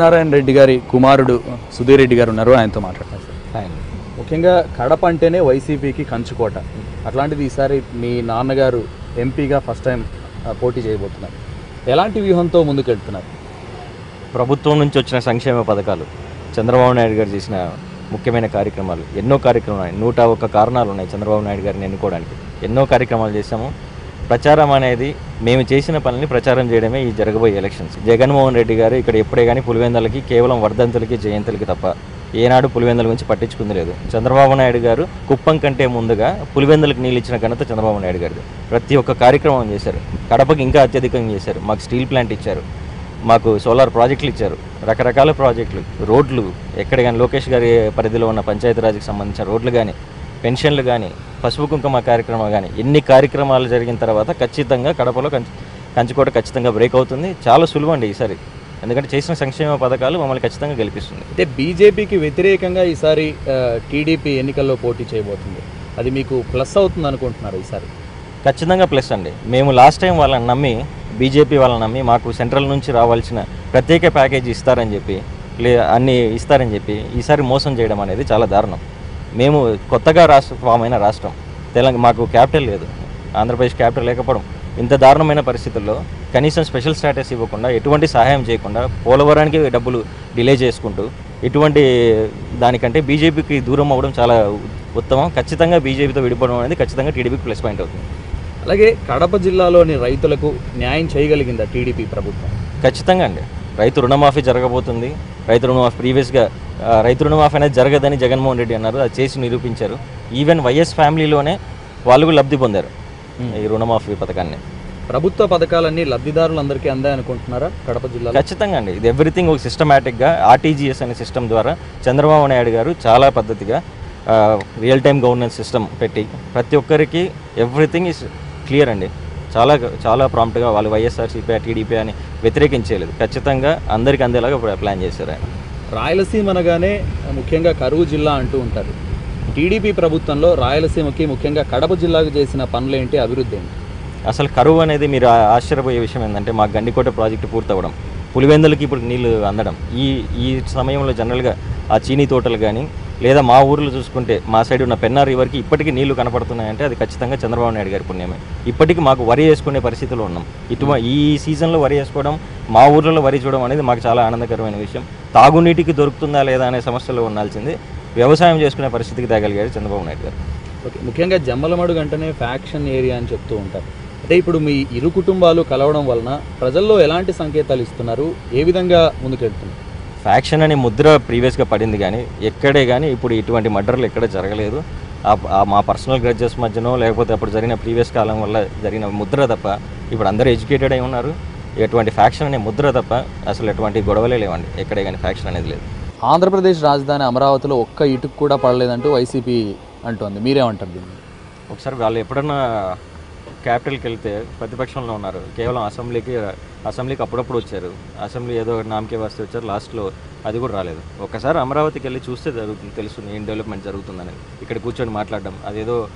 నారాయణ రెడ్డి గారి కుమారుడు సుధీర్ రెడ్డి గారు ఉన్నారు ఆయనతో మాట్లాడతారు సార్ ముఖ్యంగా కడప అంటేనే వైసీపీకి కంచుకోట అట్లాంటిది ఈసారి మీ నాన్నగారు ఎంపీగా ఫస్ట్ టైం పోటీ చేయబోతున్నారు. ఎలాంటి వ్యూహంతో ముందుకెళ్తున్నారు? ప్రభుత్వం నుంచి వచ్చిన సంక్షేమ పథకాలు చంద్రబాబు నాయుడు గారు చేసిన ముఖ్యమైన కార్యక్రమాలు ఎన్నో కార్యక్రమాలు ఉన్నాయి. నూట ఒక్క కారణాలు ఉన్నాయి చంద్రబాబు నాయుడు గారిని ఎన్నుకోవడానికి. ఎన్నో కార్యక్రమాలు చేశాము. ప్రచారం అనేది మేము చేసిన పనిని ప్రచారం చేయడమే ఈ జరగబోయే ఎలక్షన్స్ జగన్మోహన్ రెడ్డి గారు ఇక్కడ ఎప్పుడే కానీ పులివెందలకి కేవలం వర్ధంతులకి జయంతులకి తప్ప ఏనాడు పులివెందల గురించి పట్టించుకుంది లేదు. చంద్రబాబు నాయుడు గారు కుప్పం కంటే ముందుగా పులివెందలకు నీళ్ళు ఇచ్చిన ఘనత చంద్రబాబు నాయుడు గారిది. ప్రతి ఒక్క కార్యక్రమం చేశారు. కడపకి ఇంకా అత్యధికంగా చేశారు. మాకు స్టీల్ ప్లాంట్ ఇచ్చారు. మాకు సోలార్ ప్రాజెక్టులు ఇచ్చారు. రకరకాల ప్రాజెక్టులు రోడ్లు ఎక్కడ కానీ లోకేష్ గారి పరిధిలో ఉన్న పంచాయతీరాజ్కి సంబంధించిన రోడ్లు కానీ పెన్షన్లు కానీ పసుపు కుంకుమ కార్యక్రమం కానీ ఎన్ని కార్యక్రమాలు జరిగిన తర్వాత ఖచ్చితంగా కడపలో కంచి కంచుకోట ఖచ్చితంగా బ్రేక్ అవుతుంది. చాలా సులువు అండి ఈసారి. ఎందుకంటే చేసిన సంక్షేమ పథకాలు మమ్మల్ని ఖచ్చితంగా గెలిపిస్తుంది. అయితే బీజేపీకి వ్యతిరేకంగా ఈసారి టీడీపీ ఎన్నికల్లో పోటీ చేయబోతుంది. అది మీకు ప్లస్ అవుతుంది అనుకుంటున్నారు ఈసారి? ఖచ్చితంగా ప్లస్ అండి. మేము లాస్ట్ టైం వాళ్ళని నమ్మి బీజేపీ వాళ్ళని నమ్మి మాకు సెంట్రల్ నుంచి రావాల్సిన ప్రత్యేక ప్యాకేజీ ఇస్తారని చెప్పి లే అన్ని ఇస్తారని చెప్పి ఈసారి మోసం చేయడం అనేది చాలా దారుణం. మేము కొత్తగా రాష్ట్ర ఫామ్ అయిన రాష్ట్రం. తెలంగాణ మాకు క్యాపిటల్ లేదు. ఆంధ్రప్రదేశ్ క్యాపిటల్ లేకపోవడం. ఇంత దారుణమైన పరిస్థితుల్లో కనీసం స్పెషల్ స్టాటస్ ఇవ్వకుండా ఎటువంటి సహాయం చేయకుండా పోలవరానికి డబ్బులు డిలే చేసుకుంటూ ఇటువంటి దానికంటే బీజేపీకి దూరం అవ్వడం చాలా ఉత్తమం. ఖచ్చితంగా బీజేపీతో విడిపోవడం అనేది ఖచ్చితంగా టీడీపీకి ప్లస్ పాయింట్ అవుతుంది. అలాగే కడప జిల్లాలోని రైతులకు న్యాయం చేయగలిగిందా టీడీపీ ప్రభుత్వం? ఖచ్చితంగా అండి. రైతు రుణమాఫీ జరగబోతుంది. రైతు రుణమాఫీ ప్రీవియస్గా రైతు రుణమాఫీ అనేది జరగదని జగన్మోహన్ రెడ్డి అన్నారు. అది చేసి నిరూపించారు. ఈవెన్ వైఎస్ ఫ్యామిలీలోనే వాళ్ళు లబ్ధి పొందారు ఈ రుణమాఫీ పథకాన్ని. ప్రభుత్వ పథకాలన్నీ లబ్ధిదారులందరికీ అందాయనుకుంటున్నారా కడప జిల్లాలో? ఖచ్చితంగా అండి. ఇది ఎవ్రీథింగ్ ఒక సిస్టమేటిక్గా ఆర్టీజీఎస్ అనే సిస్టమ్ ద్వారా చంద్రబాబు నాయుడు గారు చాలా పద్ధతిగా రియల్ టైమ్ గవర్నెన్స్ సిస్టమ్ పెట్టి ప్రతి ఒక్కరికి ఎవ్రీథింగ్ ఇస్ క్లియర్ అండి. చాలా చాలా ప్రాంప్ట్గా వాళ్ళు వైఎస్ఆర్సీపీ టీడీపీ అని వ్యతిరేకించలేదు. ఖచ్చితంగా అందరికీ అందేలాగా ప్లాన్ చేశారు ఆయన. రాయలసీమ అనగానే ముఖ్యంగా కరువు జిల్లా అంటూ ఉంటారు. టీడీపీ ప్రభుత్వంలో రాయలసీమకి ముఖ్యంగా కడప జిల్లాకు చేసిన పనులేంటి? అభివృద్ధి ఏంటి? అసలు కరువు అనేది మీరు ఆశ్చర్యపోయే విషయం ఏంటంటే మా గండికోట ప్రాజెక్టు పూర్తవడం పులివెందులకి ఇప్పుడు నీళ్ళు అందడం. ఈ ఈ సమయంలో జనరల్గా ఆ చీనీ తోటలు కానీ లేదా మా ఊర్లో చూసుకుంటే మా సైడ్ ఉన్న పెన్నా రివర్కి ఇప్పటికీ నీళ్ళు కనపడుతున్నాయంటే అది ఖచ్చితంగా చంద్రబాబు నాయుడు గారి పుణ్యమే. ఇప్పటికీ మాకు వరి వేసుకునే పరిస్థితిలో ఉన్నాం. ఇటు ఈ సీజన్లో వరి వేసుకోవడం మా ఊర్లలో వరి చూడడం అనేది మాకు చాలా ఆనందకరమైన విషయం. తాగునీటికి దొరుకుతుందా లేదా అనే సమస్యలో ఉండాల్సింది వ్యవసాయం చేసుకునే పరిస్థితికి తేగలిగారు చంద్రబాబు నాయుడు గారు. ఓకే ముఖ్యంగా జమ్మలమడుగు అంటేనే ఫ్యాక్షన్ ఏరియా అని చెప్తూ ఉంటారు. అంటే ఇప్పుడు మీ ఇరు కుటుంబాలు కలవడం వలన ప్రజల్లో ఎలాంటి సంకేతాలు ఇస్తున్నారు? ఏ విధంగా ముందుకెళ్తున్నారు? ఫ్యాక్షన్ అనే ముద్ర ప్రీవియస్గా పడింది కానీ ఎక్కడే కానీ ఇప్పుడు ఇటువంటి మర్డర్లు ఎక్కడ జరగలేదు. మా పర్సనల్ గ్రడ్జెస్ మధ్యనో లేకపోతే అప్పుడు జరిగిన ప్రీవియస్ కాలం వల్ల జరిగిన ముద్ర తప్ప ఇప్పుడు అందరూ ఎడ్యుకేటెడ్ అయి ఉన్నారు. ఎటువంటి ఫ్యాక్షన్ అనే ముద్ర తప్ప అసలు ఎటువంటి గొడవలే లేవండి. ఎక్కడే కానీ ఫ్యాక్షన్ అనేది లేదు. ఆంధ్రప్రదేశ్ రాజధాని అమరావతిలో ఒక్క ఇటుకు కూడా పడలేదంటూ వైసీపీ అంటోంది. మీరేమంటారు దీన్ని? ఒకసారి వాళ్ళు ఎప్పుడన్నా క్యాపిటల్కి వెళ్తే ప్రతిపక్షంలో ఉన్నారు. కేవలం అసెంబ్లీకి అసెంబ్లీకి అప్పుడప్పుడు వచ్చారు. అసెంబ్లీ ఏదో ఒకటి నామకే వస్తే వచ్చారు. లాస్ట్లో అది కూడా రాలేదు. ఒకసారి అమరావతికి వెళ్ళి చూస్తే జరుగుతుంది తెలుస్తుంది ఏం డెవలప్మెంట్ జరుగుతుందని. ఇక్కడ కూర్చొని మాట్లాడడం అదేదో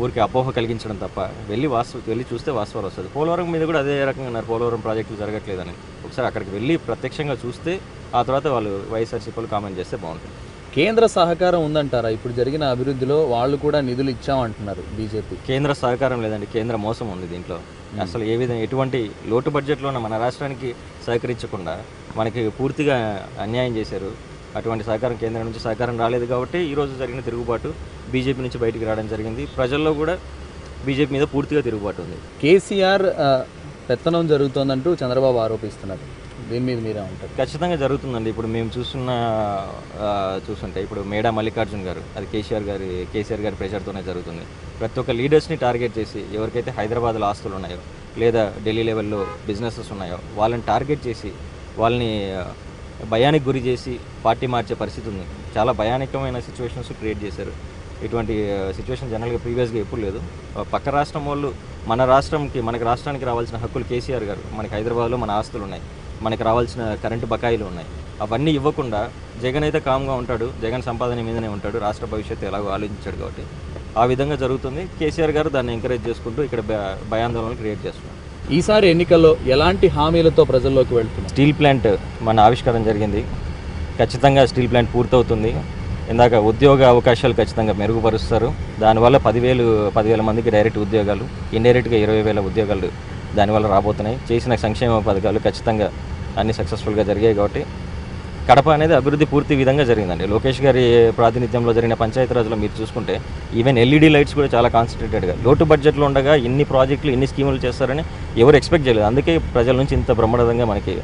ఊరికి అపోహ కలిగించడం తప్ప వెళ్ళి వాస్తవ వెళ్ళి చూస్తే వాస్తవాలు వస్తుంది. పోలవరం మీద కూడా అదే రకంగా ఉన్నారు. పోలవరం ప్రాజెక్టులు జరగట్లేదని. ఒకసారి అక్కడికి వెళ్ళి ప్రత్యక్షంగా చూస్తే ఆ తర్వాత వాళ్ళు వైఎస్ఆర్సీపీలు కామెంట్ చేస్తే బాగుంటుంది. కేంద్ర సహకారం ఉందంటారా? ఇప్పుడు జరిగిన అభివృద్ధిలో వాళ్ళు కూడా నిధులు ఇచ్చామంటున్నారు బీజేపీ. కేంద్ర సహకారం లేదండి కేంద్ర మోసం ఉంది దీంట్లో. అసలు ఏ విధంగా ఎటువంటి లోటు బడ్జెట్లో ఉన్న మన రాష్ట్రానికి సహకరించకుండా మనకి పూర్తిగా అన్యాయం చేశారు. అటువంటి సహకారం కేంద్రం నుంచి సహకారం రాలేదు కాబట్టి ఈరోజు జరిగిన తిరుగుబాటు బీజేపీ నుంచి బయటికి రావడం జరిగింది. ప్రజల్లో కూడా బీజేపీ మీద పూర్తిగా తిరుగుబాటు ఉంది. కేసీఆర్ పెత్తనం జరుగుతోందంటూ చంద్రబాబు ఆరోపిస్తున్నారు. దీని మీద మీరే ఉంటారు. ఖచ్చితంగా జరుగుతుందండి. ఇప్పుడు మేము చూస్తున్న చూస్తుంటే ఇప్పుడు మేడా మల్లికార్జున్ గారు అది కేసీఆర్ గారి కేసీఆర్ గారి ప్రెషర్తోనే జరుగుతుంది. ప్రతి ఒక్క లీడర్స్ని టార్గెట్ చేసి ఎవరికైతే హైదరాబాద్లో ఆస్తులు ఉన్నాయో లేదా ఢిల్లీ లెవెల్లో బిజినెసెస్ ఉన్నాయో వాళ్ళని టార్గెట్ చేసి వాళ్ళని భయానికి గురి చేసి పార్టీ మార్చే పరిస్థితి ఉంది. చాలా భయానకమైన సిచ్యువేషన్స్ క్రియేట్ చేశారు. ఇటువంటి సిచ్యువేషన్ జనరల్గా ప్రీవియస్గా ఎప్పుడు లేదు. పక్క రాష్ట్రం వాళ్ళు మన రాష్ట్రంకి మనకి రాష్ట్రానికి రావాల్సిన హక్కులు కేసీఆర్ గారు. మనకి హైదరాబాద్లో మన ఆస్తులు ఉన్నాయి. మనకి రావాల్సిన కరెంటు బకాయిలు ఉన్నాయి. అవన్నీ ఇవ్వకుండా జగన్ అయితే కామ్గా ఉంటాడు జగన్ సంపాదన మీదనే ఉంటాడు రాష్ట్ర భవిష్యత్తు ఎలాగో ఆలోచించాడు కాబట్టి. ఆ విధంగా జరుగుతుంది. కేసీఆర్ గారు దాన్ని ఎంకరేజ్ చేసుకుంటూ ఇక్కడ భయాందోళనలు క్రియేట్ చేస్తున్నారు. ఈసారి ఎన్నికల్లో ఎలాంటి హామీలతో ప్రజల్లోకి వెళ్తున్నారు? స్టీల్ ప్లాంట్ మన ఆవిష్కారం జరిగింది. ఖచ్చితంగా స్టీల్ ప్లాంట్ పూర్తవుతుంది. ఇందాక ఉద్యోగ అవకాశాలు ఖచ్చితంగా మెరుగుపరుస్తారు. దానివల్ల పదివేలు పదివేల మందికి డైరెక్ట్ ఉద్యోగాలు ఇండైరెక్ట్గా ఇరవై వేల ఉద్యోగాలు దానివల్ల రాబోతున్నాయి. చేసిన సంక్షేమ పథకాలు ఖచ్చితంగా అన్ని సక్సెస్ఫుల్గా జరిగాయి కాబట్టి కడప అనేది అభివృద్ధి పూర్తి విధంగా జరిగిందండి. లోకేష్ గారి ప్రాతినిధ్యంలో జరిగిన పంచాయతీరాజ్లో మీరు చూసుకుంటే ఈవెన్ ఎల్ఈడి లైట్స్ కూడా చాలా కాన్సన్ట్రేటెడ్గా లోటు బడ్జెట్లో ఉండగా ఇన్ని ప్రాజెక్టులు ఇన్ని స్కీములు చేస్తారని ఎవరు ఎక్స్పెక్ట్ చేయలేదు. అందుకే ప్రజల నుంచి ఇంత బ్రహ్మాండంగా మనకి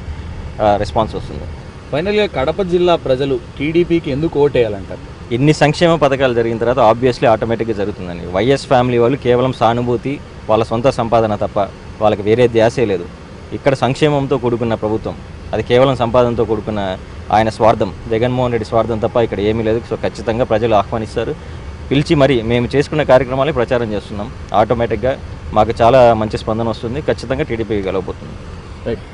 రెస్పాన్స్ వస్తుంది. ఫైనల్గా కడప జిల్లా ప్రజలు టీడీపీకి ఎందుకు ఓటేయాలంటారు ఇన్ని సంక్షేమ పథకాలు జరిగిన తర్వాత ఆబ్వియస్లీ ఆటోమేటిక్గా జరుగుతుందండి. వైఎస్ ఫ్యామిలీ వాళ్ళు కేవలం సానుభూతి వాళ్ళ సొంత సంపాదన తప్ప వాళ్ళకి వేరే ధ్యాసే లేదు. ఇక్కడ సంక్షేమంతో కూడుకున్న ప్రభుత్వం అది కేవలం సంపాదనతో కూడుకున్న ఆయన స్వార్థం జగన్మోహన్ రెడ్డి స్వార్థం తప్ప ఇక్కడ ఏమీ లేదు. సో ఖచ్చితంగా ప్రజలు ఆహ్వానిస్తారు. పిలిచి మరి మేము చేసుకున్న కార్యక్రమాలే ప్రచారం చేస్తున్నాం. ఆటోమేటిక్గా మాకు చాలా మంచి స్పందన వస్తుంది. ఖచ్చితంగా టీడీపీ గెలవబోతుంది. రైట్